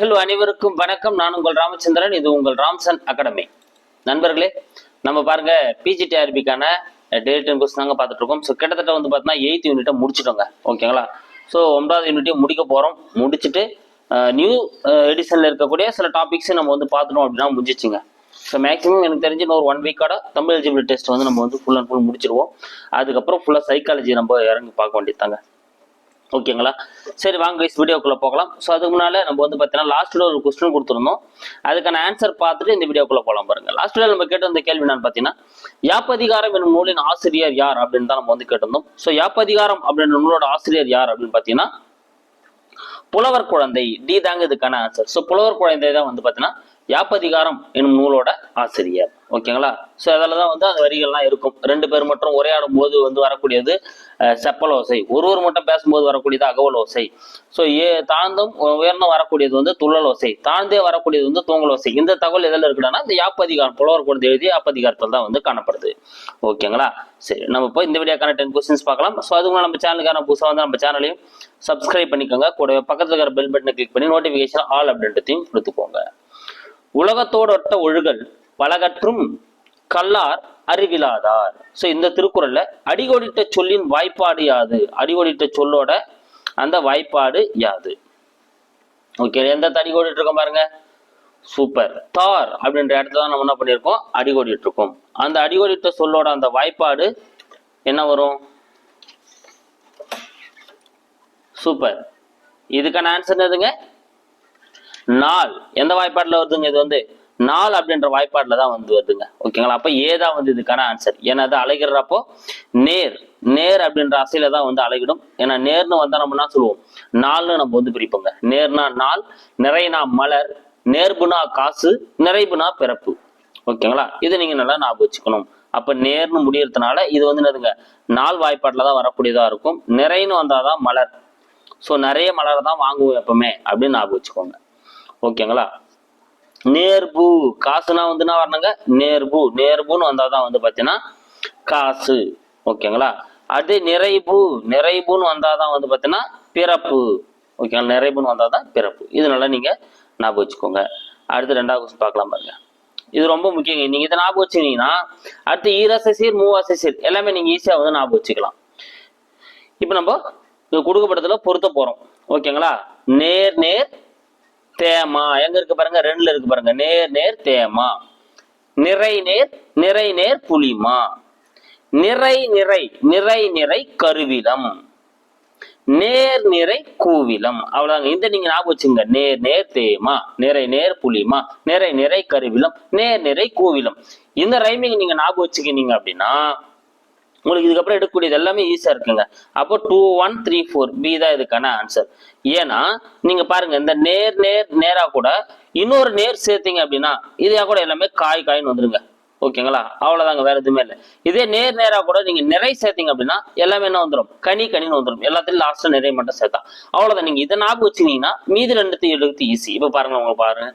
Hello அனைவருக்கும் வணக்கம். நான் உங்கள் ராமச்சந்திரன். இது உங்கள் ராம்சன் அகாடமி. நண்பர்களே நம்ம பாருங்க பிஜிடிஆர்பிக்கான டேட் அண்ட் கொஸ்டின் தாங்க பார்த்துட்டு இருக்கோம். ஸோ கிட்டத்தட்ட வந்து பார்த்தீங்கன்னா எயித் யூனிட்டை முடிச்சிட்டோங்க. ஓகேங்களா ஸோ ஒன்பதாவது யூனிட்டையும் முடிக்க போகிறோம் முடிச்சுட்டு நியூ எடிஷனில் இருக்கக்கூடிய சில டாபிக்ஸ் நம்ம வந்து பார்த்துட்டோம் அப்படின்னா முடிஞ்சிச்சுங்க. ஸோ மேக்ஸிமம் எனக்கு தெரிஞ்சு இன்னும் ஒரு ஒன் வீக்கோட தமிழ் எலிஜிபிலிட்டி டெஸ்ட் வந்து நம்ம வந்து ஃபுல் அண்ட் ஃபுல் முடிச்சிருவோம். அதுக்கப்புறம் ஃபுல்லாக சைக்காலஜி நம்ம இறங்கி பார்க்க வேண்டியதாங்க ஓகேங்களா? சரி வாங்க கைஸ் வீடியோக்குள்ளே போகலாம். ஸோ அதுக்கு முன்னால் நம்ம வந்து பார்த்தீங்கன்னா லாஸ்ட்ல ஒரு கொஸ்டின் கொடுத்துருந்தோம். அதுக்கான ஆன்சர் பார்த்துட்டு இந்த வீடியோக்குள்ள போகலாம் பாருங்க. லாஸ்ட்ல நம்ம கேட்ட அந்த கேள்வி என்னன்னு பார்த்தீங்கன்னா யாப்பதிகாரம் என்னும் நூலின் ஆசிரியர் யார் அப்படின்னு தான் நம்ம வந்து கேட்டிருந்தோம். ஸோ யாப்பதிகாரம் அப்படின்ற நூலோட ஆசிரியர் யார் அப்படின்னு பார்த்தீங்கன்னா புலவர் குழந்தை. டி தாங்க இதுக்கான ஆன்சர் ஸோ புலவர் குழந்தை தான் வந்து பார்த்தீங்கன்னா யாப்பதிகாரம் என்னும் நூலோட ஆசிரியர். ஓகேங்களா ஸோ அதில் தான் வந்து அந்த வரிகள்லாம் இருக்கும். ரெண்டு பேர் மட்டும் உரையாடும் போது வந்து வரக்கூடியது செப்பல் ஓசை ஒருவர் மட்டும் பேசும்போது வரக்கூடியது அகவல் ஓசை ஸோ ஏ தாழ்ந்தும் உயர்ந்தும் வரக்கூடியது வந்து துள்ளல் ஓசை தாழ்ந்தே வரக்கூடியது வந்து தூங்கல் ஓசை இந்த தகவல் எதில் இருக்குன்னா இந்த யாப்பதிகாரம் புலவர் கொடுத்து எழுதிய யாப்பதிகாரத்தில் தான் வந்து காணப்படுது. ஓகேங்களா சரி நம்ம இப்போ இந்த வீடியோக்கான டென் கொஸ்டின்ஸ் பார்க்கலாம். ஸோ அதுக்கு நம்ம சேனலுக்கான புதுசாக வந்து நம்ம சேனலையும் சப்ஸ்கிரைப் பண்ணிக்கோங்க. கூட பக்கத்தில் இருக்கிற பெல் பட்டனை கிளிக் பண்ணி நோட்டிஃபிகேஷன் ஆல் அப்படின்றதையும் கொடுத்துக்கோங்க. உலகத்தோடொட்ட ஒழுகல் பலகற்றும் கல்லார் அறிவிலாதார். ஸோ இந்த திருக்குறள்ல அடிகோடிட்ட சொல்லின் வாய்ப்பாடு யாது? அடிகோடிட்ட சொல்லோட அந்த வாய்ப்பாடு யாது? ஓகே எந்த அடிகோடிட்டு இருக்கோம் பாருங்க? சூப்பர் தார் அப்படின்ற இடத்துல தான் நம்ம என்ன பண்ணியிருக்கோம்? அடிகோடிட்டு இருக்கோம் அந்த அடிகோடிட்ட சொல்லோட அந்த வாய்ப்பாடு என்ன வரும்? சூப்பர் இதுக்கான ஆன்சர் என்னதுங்க? நாள். எந்த வாய்ப்பாட்டில் வருதுங்க இது வந்து? நாள் அப்படின்ற வாய்ப்பாட்டில் தான் வந்து வருதுங்க. ஓகேங்களா? அப்போ ஏதான் வந்து இதுக்கான ஆன்சர் ஏன்னா அதை அழைகிறப்போ நேர். நேர் அப்படின்ற அசையில தான் வந்து அழகிடும் ஏன்னா நேர்னு வந்தா நம்ம என்ன சொல்லுவோம்? நாள்னு நம்ம வந்து பிரிப்போங்க. நேர்னா நாள் நிறைனா மலர் நேர்புனா காசு நிறைவுனா பிறப்பு. ஓகேங்களா? இது நீங்க நல்லா ஞாபகம் வச்சுக்கணும். அப்ப நேர்னு முடியறதுனால இது வந்து என்னதுங்க? நாள் வாய்ப்பாட்டில் தான் வரக்கூடியதா இருக்கும். நிறைன்னு வந்தாதான் மலர். ஸோ நிறைய மலரை தான் வாங்குவோம் எப்பவுமே அப்படின்னு ஞாபகம் வச்சுக்கோங்க. ஓகேங்களா? நேர்பு. காசுனா வந்து என்ன வரணுங்க? நேர்பு. நேர்புன்னு வந்தால் தான் வந்து பார்த்தீங்கன்னா காசு. ஓகேங்களா? அதே நிறைவு நிறைவுன்னு வந்தால் தான் வந்து பார்த்தீங்கன்னா பிறப்பு. ஓகேங்களா? நிறைவுன்னு வந்தால் தான் பிறப்பு இதனால நீங்கள் ஞாபகம் வச்சுக்கோங்க. அடுத்து ரெண்டாவது கொஸ்டின் பார்க்கலாம் பாருங்க. இது ரொம்ப முக்கியங்க. நீங்கள் இதை ஞாபகம் வச்சுக்கிட்டீங்கன்னா அடுத்து ஈரசசீர் மூவாசசீர் எல்லாமே நீங்கள் ஈஸியாக வந்து ஞாபகம் வச்சுக்கலாம். இப்போ நம்ம இது கொடுக்கப்பட்டதுல பொருத்த போறோம். ஓகேங்களா? நேர் நேர் தேமா. எங்க இருக்கு பாருங்க? ரெண்டுல இருக்கு பாருங்க. நேர் நேர் தேமா. நிறை நேர் நிறை நேர் புலிமா. நிறை நிறை நிறை நிறை கருவிலம். நேர் நிறை கூவிலம். அவ்வளவுதாங்க. இந்த நீங்க ஞாபகம் வச்சுங்க நேர் நேர் தேமா. நிறை நேர் புலிமா. நிறை நிறை கருவிலம். நேர் நிறை கூவிலம். இந்த ரைமிங் நீங்க ஞாபகம் வச்சுக்கினீங்க அப்படின்னா உங்களுக்கு இதுக்கப்புறம் எடுக்கக்கூடியது எல்லாமே ஈஸியாக இருக்குங்க. அப்போ two one three four B தான் இதுக்கான ஆன்சர் ஏன்னா நீங்கள் பாருங்க இந்த நேர் நேர் நேராக கூட இன்னொரு நேர் சேர்த்தீங்க அப்படின்னா இதையாக கூட எல்லாமே காய் காயின்னு வந்துருங்க. ஓகேங்களா? அவ்வளோதாங்க வேற எதுவுமே இல்லை. இதே நேர் நேராக கூட நீங்கள் நிறை சேர்த்தீங்க அப்படின்னா எல்லாமே என்ன வந்துடும் கனி கனின்னு வந்துடும் எல்லாத்தையும் லாஸ்ட்டாக நிறை மட்டும் சேர்த்தா. அவ்வளோதான் நீங்கள் இதை ஞாபகம் வச்சுனீங்கன்னா மீதி ரெண்டுத்தையும் எழுத்து ஈஸி இப்போ பாருங்க உங்க பாருங்க.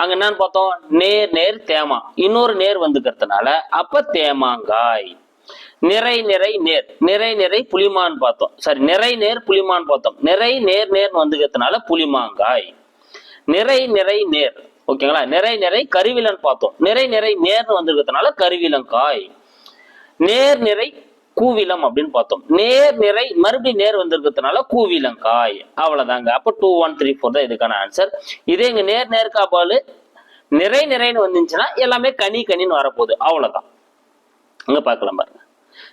அங்க என்னன்னு பார்த்தோம்? நேர் நேர் தேமா. இன்னொரு நேர் வந்துக்கிறதுனால அப்ப தேமாங்காய். நிறை நிறை நேர். நிறை நிறை புலிமான் பார்த்தோம். சாரி நிறை நேர் புலிமான் பார்த்தோம். நிறை நேர் நேர்னு வந்துக்கிறதுனால புலிமாங்காய். நிறை நிறை நேர். ஓகேங்களா நிறை நிறை கருவிலன் பார்த்தோம். நிறை நிறை நேர்னு வந்திருக்கிறதுனால கருவிலங்காய். நேர் நிறை கூவிலம் அப்படின்னு பார்த்தோம். நேர் நிறை மறுபடியும் நேர் வந்திருக்கிறதுனால கூவிலங்காய். அவ்வளவுதாங்க. அப்போ டூ ஒன் த்ரீ ஃபோர் தான் இதுக்கான ஆன்சர் இதே இங்க நேர் நேர்க்கா பால்? நிறை நிறைன்னு வந்துச்சுன்னா எல்லாமே கனி கனின்னு வரப்போகுது. அவ்வளவுதான். அங்க பார்க்கலாம் பாருங்க.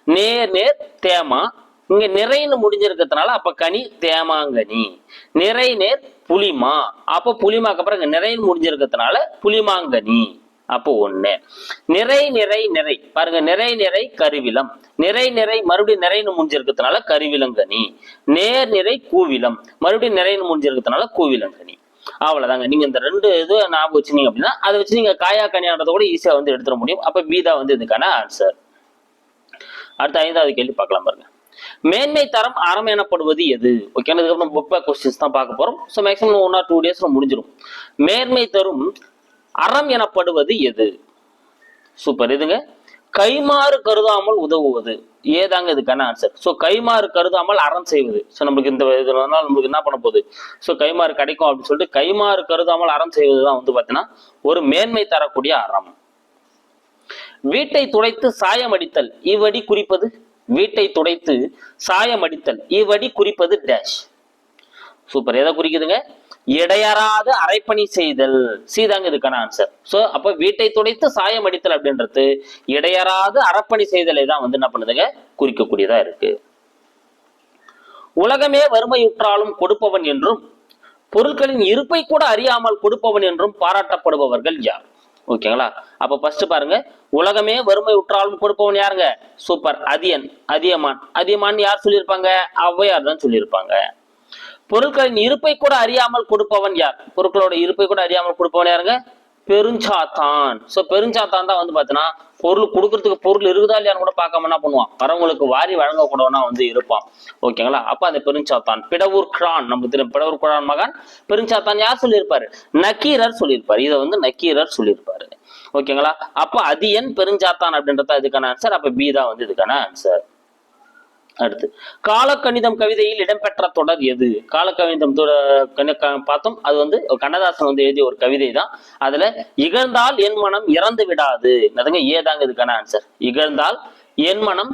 நேர் நேர் தேமா. இங்க நிறைன்னு முடிஞ்சிருக்கிறதுனால அப்ப கனி தேமாங்கனி. நிறை நேர் புளிமா அப்ப புளிமாக்கு அப்புறம் இங்க நிறைன்னு முடிஞ்சிருக்கிறதுனால புளிமாங்கனி அப்போ ஒண்ணு. நிறை நிறை நிறை. பாருங்க நிறை நிறை கருவிலம் நிறை நிறை மறுபடியும் நிறைன்னு முடிஞ்சிருக்கிறதுனால கருவிலங்கனி. நேர் நிறை கூவிலம் மறுபடியும் நிறைன்னு முடிஞ்சிருக்கிறதுனால கூவிலங்கனி. அவ்வளவுதாங்க. நீங்க இந்த ரெண்டு இது ஞாபகம் வச்சுனீங்க அப்படின்னா அதை வச்சு நீங்க காயா கனியான்றத கூட ஈஸியா வந்து எடுத்துட முடியும். அப்ப பீதா வந்து இதுக்கான ஆன்சர் அடுத்த ஐந்தாவது கேள்வி பார்க்கலாம் பாருங்க. மேன்மை தரம் அறம் எனப்படுவது எது? ஓகே இதுக்கப்புறம் புக் பேக் கொஸ்டின்ஸ் தான் பார்க்க போறோம். So maximum one or two டேஸ்ல முடிஞ்சிடும் மேன்மை தரும் அறம் எனப்படுவது எது? சூப்பர் இதுங்க கைமாறு கருதாமல் உதவுவது. ஏதாங்க இதுக்கான ஆன்சர் ஸோ கைமாறு கருதாமல் அறம் செய்வது. ஸோ நம்மளுக்கு இந்த இதனால நம்மளுக்கு என்ன பண்ண போகுது? ஸோ கைமாறு கிடைக்கும் அப்படின்னு சொல்லிட்டு கைமாறு கருதாமல் அறம் செய்வது தான் வந்து பார்த்தீங்கன்னா ஒரு மேன்மை தரக்கூடிய அறம். வீட்டை துடைத்து சாயம் அடித்தல். இவ்வடி குறிப்பது வீட்டை துடைத்து சாயம் அடித்தல். இவ்வடி குறிப்பது டேஷ் சூப்பர். எதை குறிக்குதுங்க? இடையறாத அரைப்பணி செய்தல். சீதாங்க இதுக்கான ஆன்சர் சோ அப்ப வீட்டை துடைத்து சாயம் அடித்தல் அப்படின்றது இடையறாத அறப்பணி செய்தலை தான் வந்து என்ன பண்ணுதுங்க? குறிக்கக்கூடியதா இருக்கு. உலகமே வறுமையுற்றாலும் கொடுப்பவன் என்றும் பொருட்களின் இருப்பை கூட அறியாமல் கொடுப்பவன் என்றும் பாராட்டப்படுபவர்கள் யார்? ஓகேங்களா? அப்ப ஃபர்ஸ்ட் பாருங்க உலகமே வறுமை உற்றாலும் கொடுப்பவன் யாருங்க? சூப்பர் அதியன் அதியமான் அதியமான் யார் சொல்லியிருப்பாங்க? ஔவையார் தான் சொல்லியிருப்பாங்க. பொருட்களின் இருப்பை கூட அறியாமல் கொடுப்பவன் யார்? பொருட்களோட இருப்பை கூட அறியாமல் கொடுப்பவன் யாருங்க? பெருஞ்சாத்தான். சோ பெருஞ்சாத்தான் தான் வந்து பாத்தீங்கன்னா பொருள் கொடுக்கறதுக்கு பொருள் இருக்குதா இல்லையான்னு கூட பார்க்காம என்ன பண்ணுவான்? வரவங்களுக்கு வாரி வழங்கக்கூடவனா வந்து இருப்பான். ஓகேங்களா அப்ப அந்த பெருஞ்சாத்தான். பிடவூர் கிரான் நம்ம திரு பிடவூர் குழான் மகான். பெருஞ்சாத்தான் யார் சொல்லியிருப்பாரு? நக்கீரர் சொல்லியிருப்பாரு. இதை வந்து நக்கீரர் சொல்லியிருப்பாரு. ஓகேங்களா அப்ப அதியன் பெருஞ்சாத்தான் அப்படின்றத இதுக்கான ஆன்சர் அப்ப பி தான் வந்து இதுக்கான ஆன்சர் அடுத்து காலக்கணிதம் கவிதையில் இடம்பெற்ற தொடர் எது? காலக்கணிதம் பார்த்தோம். அது வந்து கண்ணதாசன் வந்து எழுதிய ஒரு கவிதை தான் அதுல இகழ்ந்தால் என் மனம் இறந்து விடாது. அதுங்க ஏதாங்க இதுக்கான ஆன்சர் இகழ்ந்தால் என் மனம்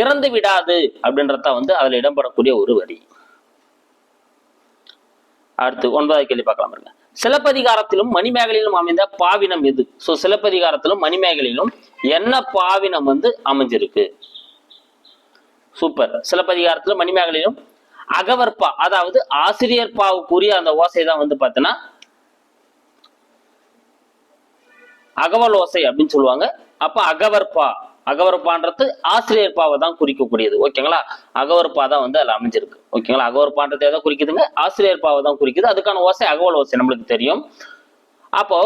இறந்து விடாது அப்படின்றத வந்து அதுல இடம்பெறக்கூடிய ஒரு வரி. அடுத்து ஒன்பதாவது கேள்வி பார்க்கலாம் பாருங்க. சிலப்பதிகாரத்திலும் மணிமேகலையிலும் அமைந்த பாவினம் எது? சோ சிலப்பதிகாரத்திலும் மணிமேகலையிலும் என்ன பாவினம் வந்து அமைஞ்சிருக்கு? சூப்பர் சிலப்பதிகாரத்துல மணிமேகலையும் அகவற்பா அதாவது ஆசிரியர் பாவுக்குரிய அந்த ஓசை தான் வந்து பார்த்தீங்கன்னா அகவல் ஓசை அப்படின்னு சொல்லுவாங்க. அப்ப அகவற்பா அகவற்பான்றது ஆசிரியர் பாவை தான் குறிக்கக்கூடியது. ஓகேங்களா? அகவற்பா தான் வந்து அதில் அமைஞ்சிருக்கு. ஓகேங்களா? அகவற்பான்றது எதை குறிக்குதுங்க? ஆசிரியர் பாவை தான் குறிக்குது. அதுக்கான ஓசை அகவல் ஓசை நம்மளுக்கு தெரியும். அப்போ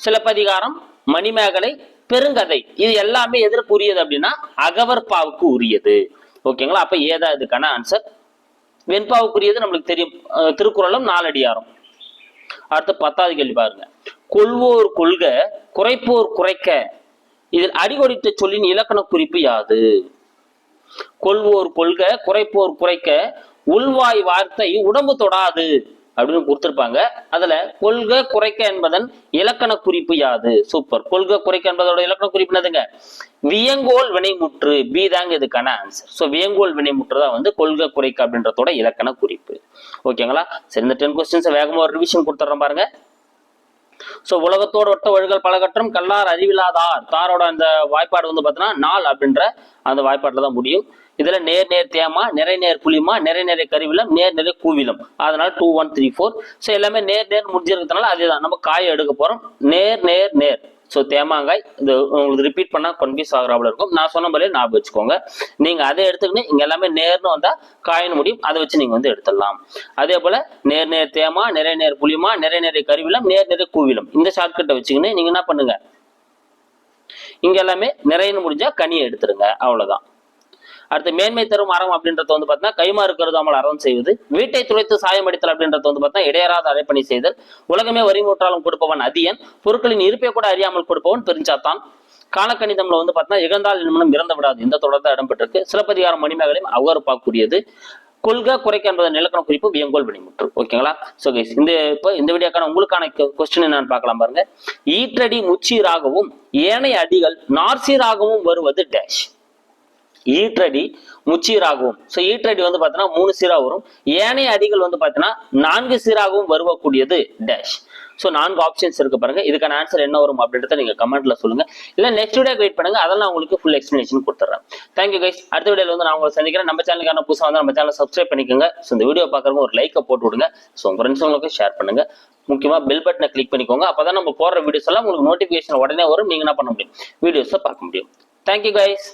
சிலப்பதிகாரம் மணிமேகலை பெருங்கதை. இது எல்லாமே எதற்கு உரியது அப்படின்னா அகவர்பாவுக்கு உரியது. ஓகேங்களா? அப்ப ஏதா இதுக்கான ஆன்சர் வெண்பாவுக்குரியது நம்மளுக்கு தெரியும். திருக்குறளும் நாலடியாரும் அடுத்து பத்தாவது கேள்வி பாருங்க. கொள்வோர் கொள்க குறைப்போர் குறைக்க. இதில் அடிகொடித்த சொல்லின் இலக்கண குறிப்பு யாது? கொள்வோர் கொள்க குறைப்போர் குறைக்க. உள்வாய் வார்த்தை உடம்பு தொடாது. அப்படின்னு கொடுத்துருப்பாங்க. அதுல கொள்க குறைக்க என்பதன் இலக்கண குறிப்பு யாது? சூப்பர் கொள்க குறைக்க என்பதோட இலக்கண குறிப்பு என்னதுங்க? வியங்கோல் வினைமுற்று. பி தாங்க இதுக்கான ஆன்சர் ஸோ வியங்கோல் வினைமுற்று தான் வந்து கொள்க குறைக்க அப்படின்றதோட இலக்கண குறிப்பு. ஓகேங்களா சரி இந்த டென் கொஸ்டின்ஸ் வேகமா ஒரு ரிவிஷன் கொடுத்துட்றேன் பாருங்க. ஸோ உலகத்தோடு ஒட்ட ஒழுகல் பலகற்றும் கல்லார் அறிவில்லாதார். தாரோட அந்த வாய்ப்பாடு வந்து பார்த்தீங்கன்னா நாள் அப்படின்ற அந்த வாய்ப்பாட்டில் தான் முடியும். இதுல நேர் நேர் தேமா நிறை நேர் புளிமா நிறை நிறை கருவிலம் நேர் நிறை கூவிலம். அதனால two one three four so எல்லாமே நேர் நேர் முடிஞ்சிருக்கிறதுனால அதேதான். நம்ம காயை எடுக்க போறோம். நேர் நேர் நேர். ஸோ தேமாங்காய் இது உங்களுக்கு ரிப்பீட் பண்ணால் கன்ஃபியூஸ் ஆகிறாப்புல இருக்கும். நான் சொன்ன மாதிரியே ஞாபகம் வச்சுக்கோங்க. நீங்கள் அதை எடுத்துக்கிட்டு இங்கே எல்லாமே நேர்னு வந்தால் காயின் முடியும். அதை வச்சு நீங்கள் வந்து எடுத்துடலாம். அதே போல் நேர் நேர் தேமா நிறை நேர் புளிமா நிறை நிறைய கருவிலம் நேர் நிறைய கூவிலம். இந்த ஷார்ட்கட்டை வச்சுக்கின்னு நீங்கள் என்ன பண்ணுங்க? இங்கே எல்லாமே நிறையன்னு முடிஞ்சால் கனியை எடுத்துருங்க அவ்வளோதான் அடுத்து மேன்மை தரும் அறம் அப்படின்றது வந்து பார்த்தீங்கன்னா கைமாறு கருதாமல் அறம் செய்வது வீட்டை துளைத்து சாயம் அடித்தல் அப்படின்றது வந்து பார்த்தீங்கன்னா இடையராத அரைப்பணி செய்தல் உலகமே வரிமூற்றாலும் கொடுப்பவன் அதியன் பொருட்களின் இருப்பை கூட அறியாமல் கொடுப்பவன் பெருஞ்சாத்தான். காலக்கணிதம்ல வந்து பார்த்தீங்கன்னா இகழ்ந்தால் நிமிடம் இறந்து விடாது. இந்த தொடர் தான் இடம்பெற்றிருக்கு. சிலப்பதிகாரம் மணிமேகலையும் பார்க்கக்கூடியது கொள்கை குறைக்க என்பதன் இலக்கண குறிப்பு வியங்கோல் வெளிமுற்று. ஓகேங்களா? சோ கைஸ் இந்த இப்போ இந்த வீடியோக்கான உங்களுக்கான கொஸ்டின் என்னன்னு பார்க்கலாம் பாருங்க. ஈற்றடி முச்சீராகவும் ஏனைய அடிகள் நார்சீராகவும் வருவது டேஷ் ஈற்றடி முச்சீராகவும். ஸோ ஈற்றடி வந்து பார்த்தீங்கன்னா மூணு சீரா வரும். ஏனைய அடிகள் வந்து பார்த்தீங்கன்னா நான்கு சீராகவும் வருவக்கூடியது டேஷ் ஸோ நான்கு ஆப்ஷன்ஸ் இருக்கு பாருங்க. இதுக்கான ஆன்சர் என்ன வரும் அப்படின்றத நீங்க கமெண்ட்ல சொல்லுங்க. இல்லை நெக்ஸ்ட் வீடியோ வெயிட் பண்ணுங்க. அதெல்லாம் உங்களுக்கு ஃபுல் எக்ஸ்பிளேஷன் கொடுத்துறேன். தேங்க்யூ கைஸ் அடுத்த வீடியோல வந்து நான் உங்களை சந்திக்கிறேன். நம்ம சேனலுக்கான புதுசாக வந்து நம்ம சேனல் சப்ஸ்கிரைப் பண்ணிக்கோங்க. ஸோ இந்த வீடியோ பார்க்குறவங்க ஒரு லைக்கை போட்டு விடுங்க. ஸோ உங்க ஃப்ரெண்ட்ஸுங்களுக்கு ஷேர் பண்ணுங்க. முக்கியமாக பெல் பட்டனை கிளிக் பண்ணிக்கோங்க. அப்பதான் நம்ம போடுற வீடியோஸ் எல்லாம் உங்களுக்கு நோட்டிஃபிகேஷன் உடனே வரும். நீங்க என்ன பண்ண முடியும்? வீடியோஸை பார்க்க முடியும். Thank you guys